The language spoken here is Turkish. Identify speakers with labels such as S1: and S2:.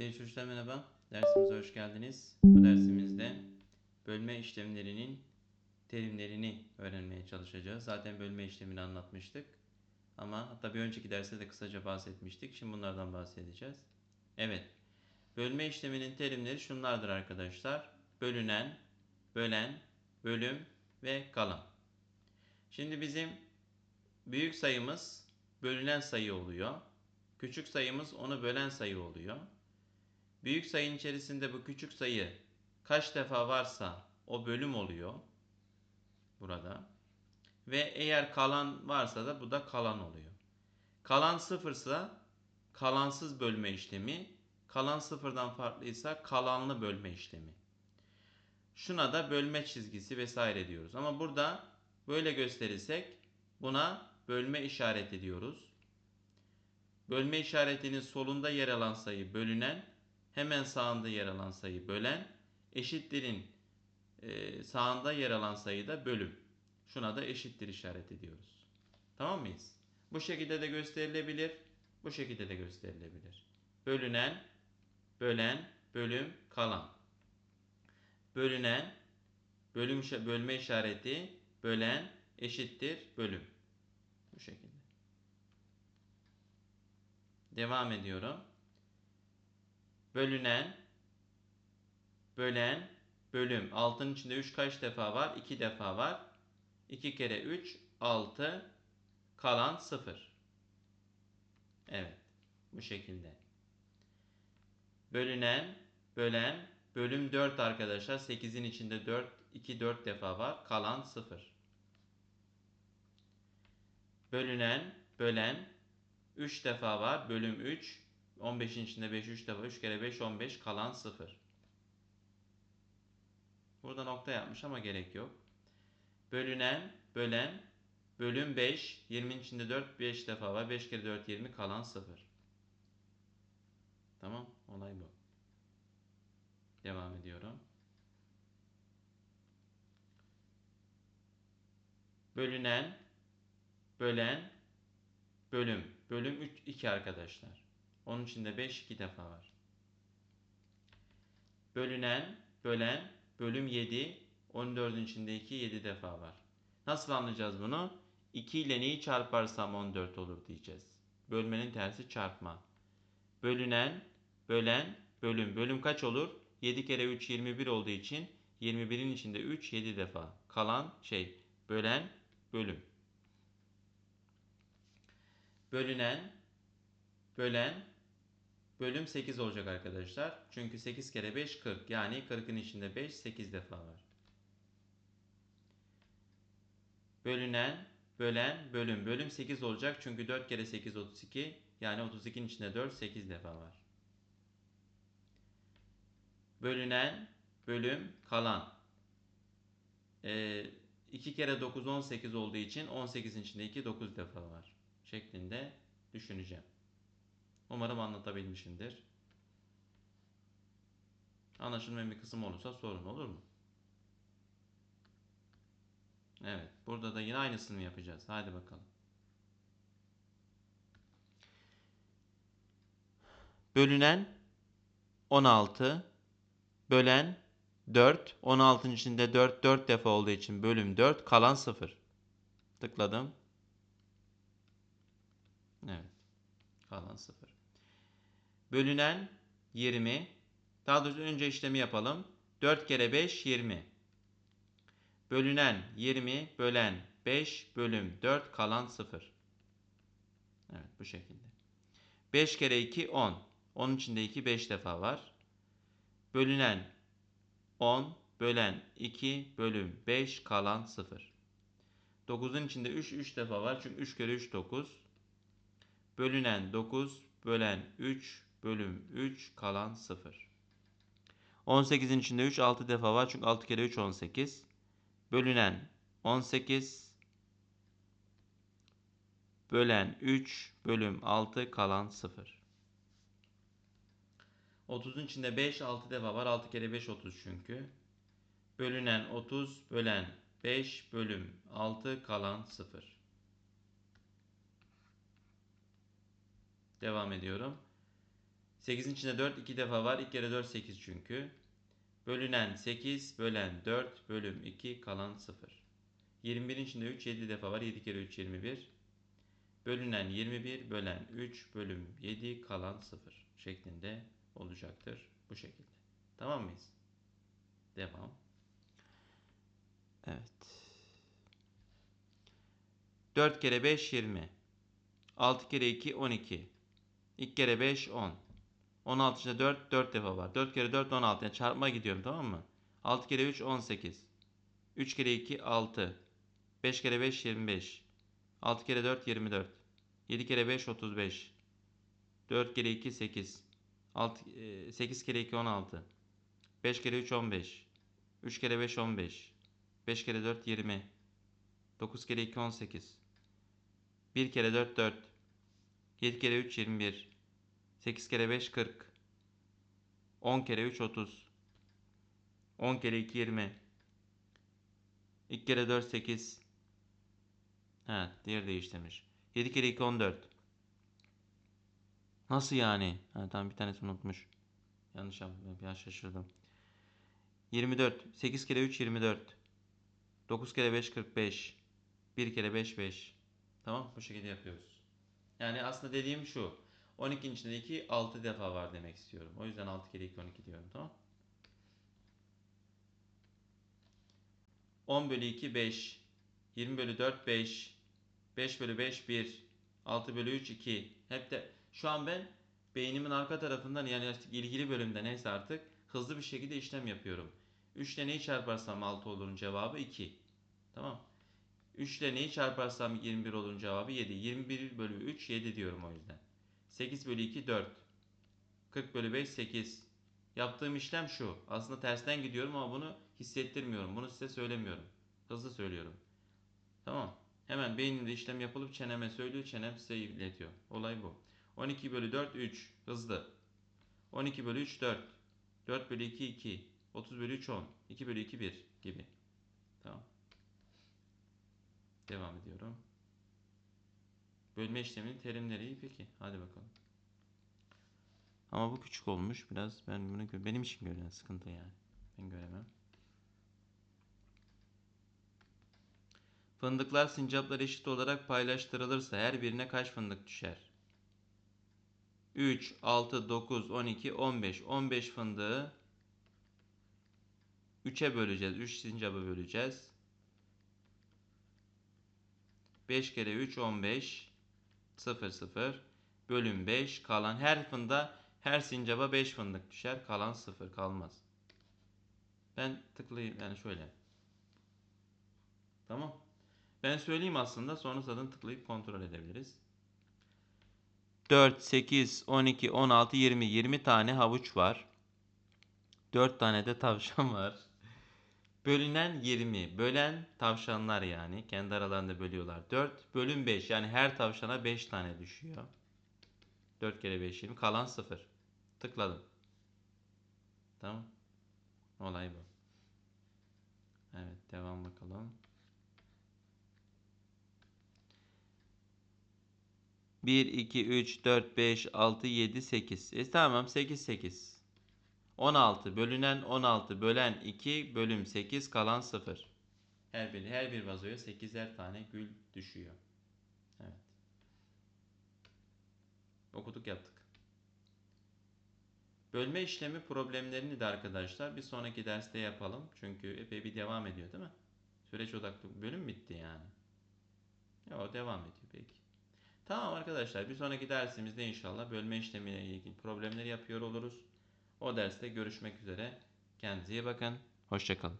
S1: Sevgili çocuklar merhaba. Dersimize hoş geldiniz. Bu dersimizde bölme işlemlerinin terimlerini öğrenmeye çalışacağız. Zaten bölme işlemini anlatmıştık. Ama hatta bir önceki derste de kısaca bahsetmiştik. Şimdi bunlardan bahsedeceğiz. Evet. Bölme işleminin terimleri şunlardır arkadaşlar. Bölünen, bölen, bölüm ve kalan. Şimdi bizim büyük sayımız bölünen sayı oluyor. Küçük sayımız onu bölen sayı oluyor. Büyük sayının içerisinde bu küçük sayı kaç defa varsa o bölüm oluyor. Burada. Ve eğer kalan varsa da bu da kalan oluyor. Kalan sıfırsa kalansız bölme işlemi, kalan sıfırdan farklıysa kalanlı bölme işlemi. Şuna da bölme çizgisi vesaire diyoruz. Ama burada böyle gösterirsek buna bölme işareti diyoruz. Bölme işaretinin solunda yer alan sayı bölünen, hemen sağında yer alan sayı bölen, eşittirin e, sağında yer alan sayı da bölüm. Şuna da eşittir işaret ediyoruz. Tamam mıyız? Bu şekilde de gösterilebilir, bu şekilde de gösterilebilir. Bölünen, bölen, bölüm, kalan. Bölünen, bölüm bölme işareti, bölen, eşittir, bölüm. Bu şekilde. Devam ediyorum. Bölünen, bölen, bölüm. Altının içinde 3 kaç defa var? 2 defa var. 2 kere 3, 6. Kalan 0. Evet. Bu şekilde. Bölünen, bölen, bölüm 4 arkadaşlar. 8'in içinde 4, 2, 4 defa var. Kalan 0. Bölünen, bölen, 3 defa var. Bölüm 3. 15'in içinde 5 3 defa. 3 kere 5 15 kalan 0. Burada nokta yapmış ama gerek yok. Bölünen, bölen, bölüm 5. 20'nin içinde 4 5 defa var. 5 kere 4 20 kalan 0. Tamam. Olay bu. Devam ediyorum. Bölünen, bölen, bölüm. Bölüm 3 2 arkadaşlar. Onun içinde 5 2 defa var. Bölünen, bölen, bölüm 7. 14'ün içinde 2 7 defa var. Nasıl anlayacağız bunu? 2 ile neyi çarparsam 14 olur diyeceğiz. Bölmenin tersi çarpma. Bölünen, bölen, bölüm. Bölüm kaç olur? 7 kere 3 21 olduğu için 21'in içinde 3 7 defa. Kalan şey bölen, bölüm. Bölünen, bölen, bölüm 8 olacak arkadaşlar. Çünkü 8 kere 5 40. Yani 40'ın içinde 5 8 defa var. Bölünen, bölen, bölüm. Bölüm 8 olacak çünkü 4 kere 8 32. Yani 32'nin içinde 4 8 defa var. Bölünen, bölüm, kalan. Ee, 2 kere 9 18 olduğu için 18'in içinde 2 9 defa var. Şeklinde düşüneceğim. Umarım anlatabilmişimdir. Anlaşılmayan bir kısım olursa sorun olur mu? Evet. Burada da yine aynısını yapacağız? Hadi bakalım. Bölünen 16 bölen 4 16'ın içinde 4 4 defa olduğu için bölüm 4 kalan 0. Tıkladım. Evet. Kalan 0. Bölünen 20. Daha doğrusu önce işlemi yapalım. 4 kere 5 20. Bölünen 20 bölen 5 bölüm 4 kalan 0. Evet bu şekilde. 5 kere 2 10. 10'un içinde 2 5 defa var. Bölünen 10 bölen 2 bölüm 5 kalan 0. 9'un içinde 3 3 defa var. Çünkü 3 kere 3 9. Bölünen 9 bölen 3 bölüm 3 kalan 0. 18'in içinde 3 6 defa var. Çünkü 6 kere 3 18. Bölünen 18 bölen 3 bölüm 6 kalan 0. 30'un içinde 5 6 defa var. 6 kere 5 30 çünkü. Bölünen 30 bölen 5 bölüm 6 kalan 0. Devam ediyorum. 8'in içinde 4 2 defa var. 2 kere 4 8 çünkü. Bölünen 8, bölen 4, bölüm 2, kalan 0. 21'in içinde 3 7 defa var. 7 kere 3 21. Bölünen 21, bölen 3, bölüm 7, kalan 0 şeklinde olacaktır. Bu şekilde. Tamam mıyız? Devam. Evet. 4 kere 5 20. 6 kere 2 12. 2 kere 5 10. 16 içinde 4 4 defa var. 4 kere 4 16. Yani çarpma gidiyorum tamam mı? 6 kere 3 18. 3 kere 2 6. 5 kere 5 25. 6 kere 4 24. 7 kere 5 35. 4 kere 2 8. 6 8 kere 2 16. 5 kere 3 15. 3 kere 5 15. 5 kere 4 20. 9 kere 2 18. 1 kere 4 4. 7 kere 3 21. 8 kere 5 40. 10 kere 3 30. 10 kere 2 20. 2 kere 4 8. Ha, diğer değiştirmiş. 7 kere 2 14. Nasıl yani? Ha, tamam bir tanesini unutmuş. Yanlış yaptım. Biraz şaşırdım. 24. 8 kere 3 24. 9 kere 5 45. 1 kere 5 5. Tamam bu şekilde yapıyoruz. Yani aslında dediğim şu. 12'nin içinde 2 6 defa var demek istiyorum. O yüzden 6 kere 2 12 diyorum tamam. 10 bölü 2 5. 20 bölü 4 5. 5 bölü 5 1. 6 bölü 3 2. Hep de şu an ben beynimin arka tarafından yani artık ilgili bölümde neyse artık hızlı bir şekilde işlem yapıyorum. 3 ile neyi çarparsam 6 olurun cevabı 2. Tamam. 3 ile neyi çarparsam 21 olurun cevabı 7. 21 bölü 3 7 diyorum o yüzden. 8 bölü 2 4. 40 bölü 5 8. Yaptığım işlem şu. Aslında tersten gidiyorum ama bunu hissettirmiyorum. Bunu size söylemiyorum. Hızlı söylüyorum. Tamam. Hemen beynimde işlem yapılıp çeneme söylüyor. Çenem size iletiyor. Olay bu. 12 bölü 4 3. Hızlı. 12 bölü 3 4. 4 bölü 2 2. 30 bölü 3 10. 2 bölü 2 1 gibi. Tamam. Devam ediyorum. Bölme işleminin terimleri iyi peki. Hadi bakalım. Ama bu küçük olmuş. Biraz ben bunu benim için görünen sıkıntı yani. Ben göremem. Fındıklar sincaplar eşit olarak paylaştırılırsa her birine kaç fındık düşer? 3, 6, 9, 12, 15. 15 fındığı 3'e böleceğiz. 3 sincapı böleceğiz. 5 kere 3 15 0 0 bölüm 5 kalan her fında her sincaba 5 fındık düşer kalan 0 kalmaz. Ben tıklayayım yani şöyle. Tamam. Ben söyleyeyim aslında sonra zaten tıklayıp kontrol edebiliriz. 4, 8, 12, 16, 20. 20 tane havuç var. 4 tane de tavşan var. Bölünen 20. Bölen tavşanlar yani. Kendi aralarında bölüyorlar. 4 bölüm 5. Yani her tavşana 5 tane düşüyor. 4 kere 5 20. Kalan 0. Tıkladım. Tamam. Olay bu. Evet devam bakalım. 1, 2, 3, 4, 5, 6, 7, 8. E tamam 8, 8. 16 bölünen 16 bölen 2 bölüm 8 kalan 0. Her bir her bir vazoya 8'er tane gül düşüyor. Evet. Okuduk yaptık. Bölme işlemi problemlerini de arkadaşlar bir sonraki derste yapalım. Çünkü epey bir devam ediyor değil mi? Süreç odaklı bölüm bitti yani. Yo devam ediyor peki. Tamam arkadaşlar bir sonraki dersimizde inşallah bölme işlemiyle ilgili problemleri yapıyor oluruz. O derste görüşmek üzere. Kendinize iyi bakın. Hoşçakalın.